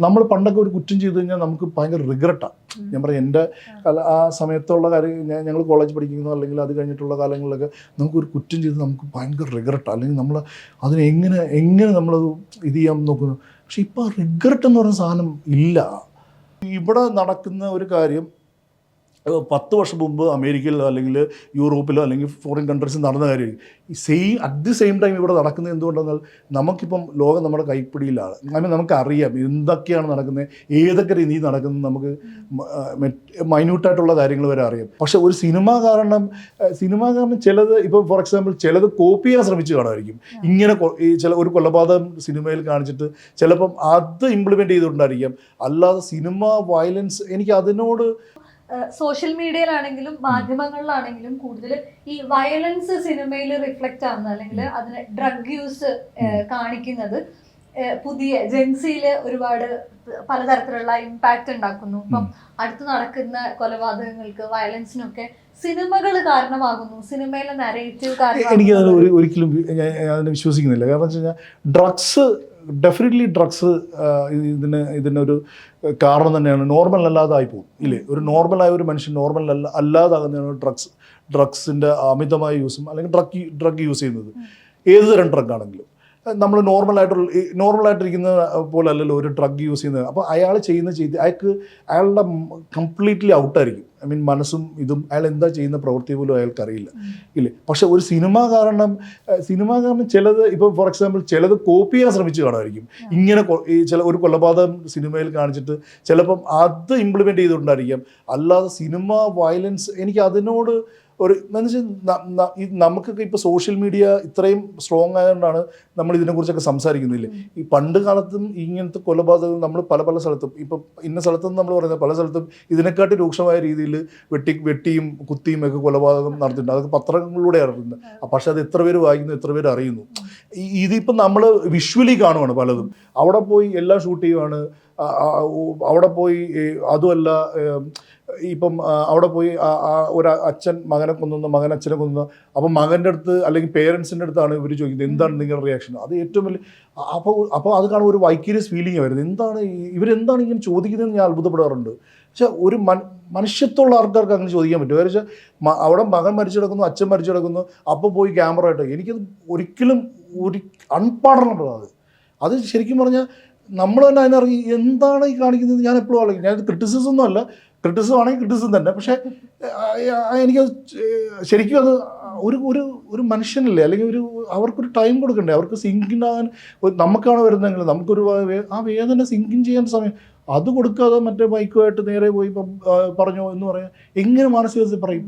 നമ്മൾ പണ്ടൊക്കെ ഒരു കുറ്റം ചെയ്തു കഴിഞ്ഞാൽ നമുക്ക് ഭയങ്കര റിഗ്രറ്റാണ് ഞാൻ പറയാം എന്റെ ആ. സമയത്തുള്ള കാര്യം ഞാൻ ഞങ്ങൾ കോളേജ് പഠിക്കുന്നു അല്ലെങ്കിൽ അത് കഴിഞ്ഞിട്ടുള്ള കാലങ്ങളിലൊക്കെ നമുക്കൊരു കുറ്റം ചെയ്ത് നമുക്ക് ഭയങ്കര റിഗ്രറ്റാണ് അല്ലെങ്കിൽ നമ്മൾ അതിനെ എങ്ങനെ എങ്ങനെ നമ്മളത് ഇത് ചെയ്യാൻ നോക്കുന്നു. പക്ഷെ ഇപ്പോൾ റിഗ്രറ്റ് എന്ന് പറയുന്ന സാധനം ഇല്ല. ഇവിടെ നടക്കുന്ന ഒരു കാര്യം പത്ത് വർഷം മുമ്പ് അമേരിക്കയിലോ അല്ലെങ്കിൽ യൂറോപ്പിലോ അല്ലെങ്കിൽ ഫോറിൻ കൺട്രീസിൽ നടന്ന കാര്യം. ഈ same at the same time ഇവിടെ നടക്കുന്നത് എന്തുകൊണ്ടെന്നാൽ നമുക്കിപ്പം ലോകം നമ്മുടെ കൈപ്പിടിയിലാണ്. അങ്ങനെ നമുക്കറിയാം എന്തൊക്കെയാണ് നടക്കുന്നത് ഏതൊക്കെ രീതിയിൽ നടക്കുന്നത് നമുക്ക് മൈന്യൂട്ടായിട്ടുള്ള കാര്യങ്ങൾ വരെ അറിയാം. പക്ഷെ ഒരു സിനിമ കാരണം സിനിമ കാരണം ചിലത് ഇപ്പം ഫോർ എക്സാമ്പിൾ ചിലത് കോപ്പി ചെയ്യാൻ ശ്രമിച്ചു കാണുമായിരിക്കും. ഇങ്ങനെ ചില ഒരു കൊലപാതകം സിനിമയിൽ കാണിച്ചിട്ട് ചിലപ്പം അത് ഇംപ്ലിമെന്റ് ചെയ്തിട്ടുണ്ടായിരിക്കാം അല്ലാതെ സിനിമ വയലൻസ് എനിക്ക് അതിനോട് സോഷ്യൽ മീഡിയയിലാണെങ്കിലും മാധ്യമങ്ങളിലാണെങ്കിലും കൂടുതൽ ഈ വയലൻസ് സിനിമയിൽ റിഫ്ലക്റ്റ് ആവുന്നത് അല്ലെങ്കിൽ അതിന് ഡ്രഗ് യൂസ് കാണിക്കുന്നത് പുതിയ ജെൻസിയിൽ ഒരുപാട് പലതരത്തിലുള്ള ഇമ്പാക്റ്റ് ഉണ്ടാക്കുന്നു. ഇപ്പം അടുത്ത് നടക്കുന്ന കൊലപാതകങ്ങൾക്ക് വയലൻസിനൊക്കെ സിനിമകൾ കാരണമാകുന്നു. സിനിമയിലെ നരേറ്റീവ് കാരണം എനിക്ക് ഒരിക്കലും ഞാൻ ഞാൻ അതിനെ വിശ്വസിക്കുന്നില്ല. കാരണം വെച്ച് കഴിഞ്ഞാൽ ഡ്രഗ്സ് ഡെഫിനറ്റ്ലി ഡ്രഗ്സ് ഇതിന് ഇതിനൊരു കാരണം തന്നെയാണ്. നോർമൽ അല്ലാതായി പോകും ഇല്ലേ? ഒരു നോർമലായ ഒരു മനുഷ്യൻ നോർമൽ അല്ല അല്ലാതാകുന്നതാണ് ഡ്രഗ്സ് ഡ്രഗ്സിന്റെ അമിതമായ യൂസും അല്ലെങ്കിൽ ഡ്രഗ് ഡ്രഗ് യൂസ് ചെയ്യുന്നത്. ഏത് തരം ഡ്രഗ് ആണെങ്കിലും. നമ്മൾ നോർമലായിട്ടുള്ള നോർമലായിട്ടിരിക്കുന്ന പോലെ അല്ലല്ലോ ഒരു ഡ്രഗ് യൂസ് ചെയ്യുന്നത്. അപ്പോൾ അയാൾ ചെയ്യുന്ന ചെയ്ത് അയാൾക്ക് അയാളുടെ കംപ്ലീറ്റ്ലി ഔട്ടായിരിക്കും ഐ മീൻ മനസ്സും ഇതും അയാൾ എന്താ ചെയ്യുന്ന പ്രവൃത്തി പോലും അയാൾക്കറിയില്ല. ഇല്ലേ? പക്ഷെ ഒരു സിനിമ കാരണം സിനിമ കാരണം ചിലത് ഇപ്പോൾ ഫോർ എക്സാമ്പിൾ ചിലത് കോപ്പി ചെയ്യാൻ ശ്രമിച്ച് കാണുമായിരിക്കും. ഇങ്ങനെ ചില ഒരു കൊലപാതകം സിനിമയിൽ കാണിച്ചിട്ട് ചിലപ്പം അത് ഇംപ്ലിമെന്റ് ചെയ്തുകൊണ്ടായിരിക്കാം. അല്ലാതെ സിനിമ വയലൻസ് എനിക്ക് അതിനോട് ഒരു എന്ന് വെച്ചാൽ ന- ന- ഈ നമുക്കൊക്കെ ഇപ്പോൾ സോഷ്യൽ മീഡിയ ഇത്രയും സ്ട്രോങ് ആയതുകൊണ്ടാണ് നമ്മൾ ഇതിനെക്കുറിച്ചൊക്കെ സംസാരിക്കുന്നില്ലേ? ഈ പണ്ട് കാലത്തും ഇങ്ങനത്തെ കൊലപാതകം നമ്മൾ പല പല സ്ഥലത്തും ഇപ്പം ഇന്ന സ്ഥലത്തും നമ്മൾ പറയുന്നത് പല സ്ഥലത്തും ഇതിനെക്കാട്ടി രൂക്ഷമായ രീതിയിൽ വെട്ടി വെട്ടിയും കുത്തിയും ഒക്കെ കൊലപാതകം നടത്തിയിട്ടുണ്ട് അതൊക്കെ പത്രങ്ങളിലൂടെ അറിയുന്നത്. പക്ഷേ അത് എത്ര പേര് വായിക്കുന്നു എത്ര പേര് അറിയുന്നു. ഈ- ഇതിപ്പം നമ്മൾ വിഷ്വലി കാണുവാണ് പലതും. അവിടെ പോയി എല്ലാം ഷൂട്ട് ചെയ്യുവാണ്. അവിടെ പോയി അതുമല്ല ഇപ്പം അവിടെ പോയി ഒരു അച്ഛൻ മകനെ കൊന്നു മകൻ അച്ഛനെ കൊന്നു. അപ്പം മകന്റെ അടുത്ത് അല്ലെങ്കിൽ പേരൻസിന്റെ അടുത്താണ് ഇവർ ചോദിക്കുന്നത്. എന്താണ് നിങ്ങളുടെ റിയാക്ഷൻ അത് ഏറ്റവും വലിയ അപ്പോൾ അപ്പോൾ അത് കാണുമ്പോൾ ഒരു വൈക്യൂരിയസ് ഫീലിംഗ് വരുന്നത്. എന്താണ് ഇവരെന്താണ് ഇങ്ങനെ ചോദിക്കുന്നതെന്ന് ഞാൻ അത്ഭുതപ്പെടാറുണ്ട് പക്ഷെ ഒരു മൻ മനുഷ്യത്തുള്ള ആൾക്കാർക്ക് അങ്ങനെ ചോദിക്കാൻ പറ്റും. കാര്യം വെച്ചാൽ മ- അവിടെ മകൻ മരിച്ചു കിടക്കുന്നു അച്ഛൻ മരിച്ചു കിടക്കുന്നു അപ്പോൾ പോയി ക്യാമറ ആയിട്ട് എനിക്കത് ഒരിക്കലും ഒരു അൺപാടണബിൾ അത്. അത് ശരിക്കും പറഞ്ഞാൽ നമ്മൾ തന്നെ അതിനിറങ്ങി എന്താണ് ഈ കാണിക്കുന്നത്? ഞാൻ എപ്പോഴും ആലോചിക്കും. ഞാനത് ക്രിറ്റിസിസം ഒന്നും അല്ല. ക്രിറ്റിസം ആണെങ്കിൽ ക്രിറ്റിസിസം തന്നെ. പക്ഷേ എനിക്കത് ശരിക്കും അത് ഒരു ഒരു ഒരു മനുഷ്യനല്ലേ? അല്ലെങ്കിൽ ഒരു അവർക്കൊരു ടൈം കൊടുക്കണ്ടേ? അവർക്ക് സിങ്കിങ് ആകാൻ നമുക്കാണ് വരുന്നതെങ്കിൽ നമുക്കൊരു ആ വേദന സിങ്കിൻ ചെയ്യാൻ സമയം. അത് കൊടുക്കാതെ മറ്റേ ബൈക്കുമായിട്ട് നേരെ പോയി പറഞ്ഞോ എന്ന് പറയാൻ എങ്ങനെ മാനസികത്തിൽ പറയും?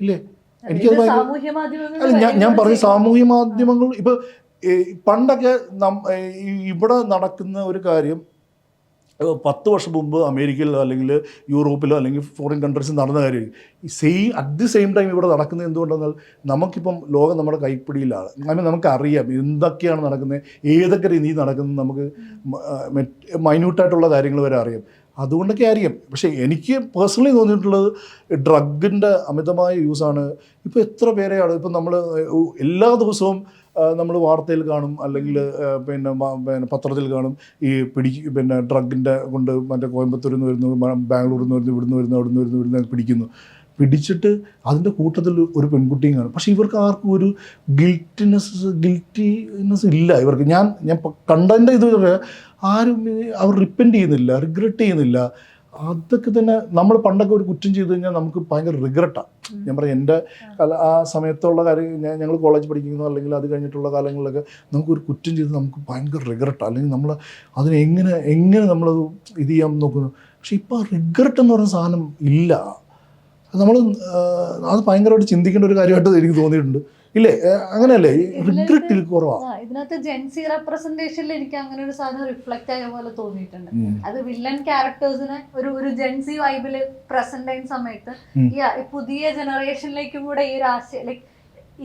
ഇല്ലേ? എനിക്കത് അല്ല ഞാൻ പറഞ്ഞു പറഞ്ഞ സാമൂഹ്യ മാധ്യമങ്ങൾ ഇപ്പൊ ഏ, പണ്ടൊക്കെ നം- ഇവിടെ നടക്കുന്ന ഒരു കാര്യം പത്ത് വർഷം മുമ്പ് അമേരിക്കയിലോ അല്ലെങ്കിൽ യൂറോപ്പിലോ അല്ലെങ്കിൽ ഫോറിൻ കൺട്രീസിൽ നടന്ന കാര്യം ഈ same at the same time ഇവിടെ നടക്കുന്നത് എന്തുകൊണ്ടെന്നാൽ നമുക്കിപ്പം ലോകം നമ്മുടെ കൈപ്പിടിയിലാണ്. അങ്ങനെ നമുക്കറിയാം എന്തൊക്കെയാണ് നടക്കുന്നത് ഏതൊക്കെ രീതിയിൽ നടക്കുന്നത് നമുക്ക് മൈന്യൂട്ടായിട്ടുള്ള കാര്യങ്ങൾ വരെ അറിയാം. അതുകൊണ്ടൊക്കെ ആയിരിക്കും പക്ഷേ എനിക്ക് പേഴ്സണലി തോന്നിയിട്ടുള്ളത് ഡ്രഗിന്റെ അമിതമായ യൂസാണ്. ഇപ്പോൾ എത്ര പേരെയാണ് ഇപ്പം നമ്മൾ എല്ലാ ദിവസവും നമ്മൾ വാർത്തയിൽ കാണും അല്ലെങ്കിൽ പിന്നെ പിന്നെ പത്രത്തിൽ കാണും. ഈ പിടി പിന്നെ ഡ്രഗിന്റെ കൊണ്ട് മറ്റേ കോയമ്പത്തൂരിൽ നിന്ന് വരുന്നു ബാംഗ്ലൂരിൽ നിന്ന് വരുന്നു ഇവിടുന്ന് വരുന്നു അവിടുന്ന് വരുന്നു ഇവിടുന്ന് പിടിക്കുന്നു. പിടിച്ചിട്ട് അതിന്റെ കൂട്ടത്തിൽ ഒരു പെൺകുട്ടിയും കാണും. പക്ഷേ ഇവർക്ക് ആർക്കും ഒരു ഗിൽറ്റിനെസ് ഗിൽറ്റിനെസ് ഇല്ല. ഇവർക്ക് ഞാൻ ഞാൻ കണ്ടതിന്റെ ഇത് ആരും അവർ റിപ്പെൻഡ് ചെയ്യുന്നില്ല റിഗ്രറ്റ് ചെയ്യുന്നില്ല. അതൊക്കെ തന്നെ നമ്മൾ പണ്ടൊക്കെ ഒരു കുറ്റം ചെയ്തു കഴിഞ്ഞാൽ നമുക്ക് ഭയങ്കര റിഗ്രറ്റാണ് ഞാൻ പറയാം എന്റെ കല- ആ സമയത്തുള്ള കാര്യം ഞാൻ ഞങ്ങൾ കോളേജ് പഠിക്കുന്നു അല്ലെങ്കിൽ അത് കഴിഞ്ഞിട്ടുള്ള കാലങ്ങളിലൊക്കെ നമുക്കൊരു കുറ്റം ചെയ്ത് നമുക്ക് ഭയങ്കര റിഗ്രറ്റാണ് അല്ലെങ്കിൽ നമ്മൾ അതിനെ എങ്ങനെ എങ്ങനെ നമ്മളത് ഇത് ചെയ്യാൻ നോക്കുന്നു. പക്ഷെ ഇപ്പോൾ റിഗ്രറ്റ് എന്ന് പറയുന്ന സാധനം ഇല്ല. നമ്മൾ അത് ഭയങ്കരമായിട്ട് ചിന്തിക്കേണ്ട ഒരു കാര്യമായിട്ട് എനിക്ക് തോന്നിയിട്ടുണ്ട്. ഇല്ലേ? അങ്ങനെയല്ലേ? റിഗ്രറ്റ് കുറവാണ് ഇതിനകത്ത് ജെൻസി റെപ്രസെന്റേഷനിൽ എനിക്ക് അങ്ങനെ ഒരു സാധനം റിഫ്ലക്ട് ആയ പോലെ തോന്നിയിട്ടുണ്ട്. അത് വില്ലൻ ക്യാരക്ടേഴ്സിനെ ഒരു ഒരു ജെൻസി വൈബിൽ പ്രസന്റ് ചെയ്യുന്ന സമയത്ത് ഈ ഈ പുതിയ ജനറേഷനിലേക്കും കൂടെ ഈ ഒരു ആശയം ലൈക്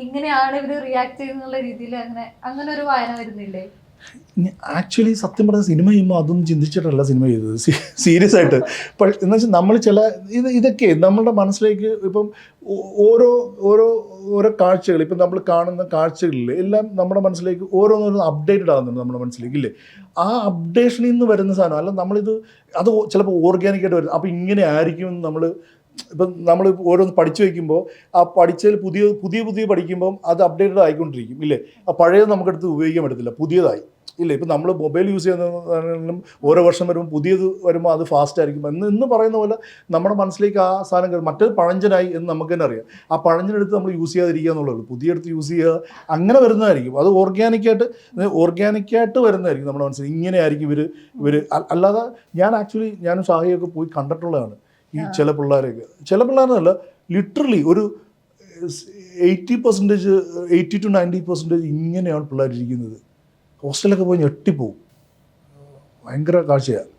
ഇങ്ങനെയാണ് ഇവർ റിയാക്ട് ചെയ്യുന്നുള്ള രീതിയിൽ അങ്ങനെ അങ്ങനെ ഒരു വായന വരുന്നില്ലേ? ആക്ച്വലി സത്യം പറഞ്ഞ സിനിമ ചെയ്യുമ്പോൾ അതൊന്നും ചിന്തിച്ചിട്ടല്ല സിനിമ ചെയ്തത്. സീരിയസ് ആയിട്ട്. പക്ഷെ എന്ന് വെച്ചാൽ നമ്മൾ ചില ഇത് ഇതൊക്കെ നമ്മളുടെ മനസ്സിലേക്ക് ഇപ്പം ഓരോ ഓരോ ഓരോ കാഴ്ചകൾ ഇപ്പം നമ്മൾ കാണുന്ന കാഴ്ചകളിൽ എല്ലാം നമ്മുടെ മനസ്സിലേക്ക് ഓരോന്നോരോ അപ്ഡേറ്റഡ് ആകുന്നുണ്ട് നമ്മുടെ മനസ്സിലേക്ക് ഇല്ലേ? ആ അപ്ഡേഷനിൽ നിന്ന് വരുന്ന സാധനം അല്ല നമ്മളിത് അത് ചിലപ്പോൾ ഓർഗാനിക്കായിട്ട് വരുന്നത് അപ്പോൾ ഇങ്ങനെ ആയിരിക്കും നമ്മൾ ഇപ്പം നമ്മൾ ഓരോന്ന് പഠിച്ചു വയ്ക്കുമ്പോൾ ആ പഠിച്ചതിൽ പുതിയ പുതിയ പുതിയ പഠിക്കുമ്പം അത് അപ്ഡേറ്റഡ് ആയിക്കൊണ്ടിരിക്കും ഇല്ലേ? ആ പഴയത് നമുക്കെടുത്ത് ഉപയോഗിക്കാൻ പറ്റത്തില്ല പുതിയതായി ഇല്ല? ഇപ്പം നമ്മൾ മൊബൈൽ യൂസ് ചെയ്യുന്നതാണെങ്കിലും ഓരോ വർഷം വരുമ്പോൾ പുതിയത് വരുമ്പോൾ അത് ഫാസ്റ്റ് ആയിരിക്കും. എന്ന് ഇന്ന് പറയുന്ന പോലെ നമ്മുടെ മനസ്സിലേക്ക് ആ സാധനം കയറും മറ്റേത് പഴഞ്ചനായി എന്ന് നമുക്ക് തന്നെ അറിയാം. ആ പഴഞ്ചനെടുത്ത് നമ്മൾ യൂസ് ചെയ്യാതിരിക്കുക എന്നുള്ളൂ പുതിയ എടുത്ത് യൂസ് ചെയ്യുക അങ്ങനെ വരുന്നതായിരിക്കും. അത് ഓർഗാനിക്കായിട്ട് ഓർഗാനിക്കായിട്ട് വരുന്നതായിരിക്കും നമ്മുടെ മനസ്സിൽ. ഇങ്ങനെ ആയിരിക്കും ഇവർ ഇവർ അല്ലാതെ ഞാൻ ആക്ച്വലി ഞാനും സാഹിയൊക്കെ പോയി കണ്ടിട്ടുള്ളതാണ്. ഈ ചില പിള്ളേരെയൊക്കെ ചില പിള്ളേരെന്നല്ല ലിറ്ററലി ഒരു eighty percentage eighty to ninety percentage ഇങ്ങനെയാണ് പിള്ളേർ ഇരിക്കുന്നത് ഹോസ്റ്റലൊക്കെ പോയി ഞെട്ടിപ്പോവും. ഭയങ്കര കാഴ്ചയാണ്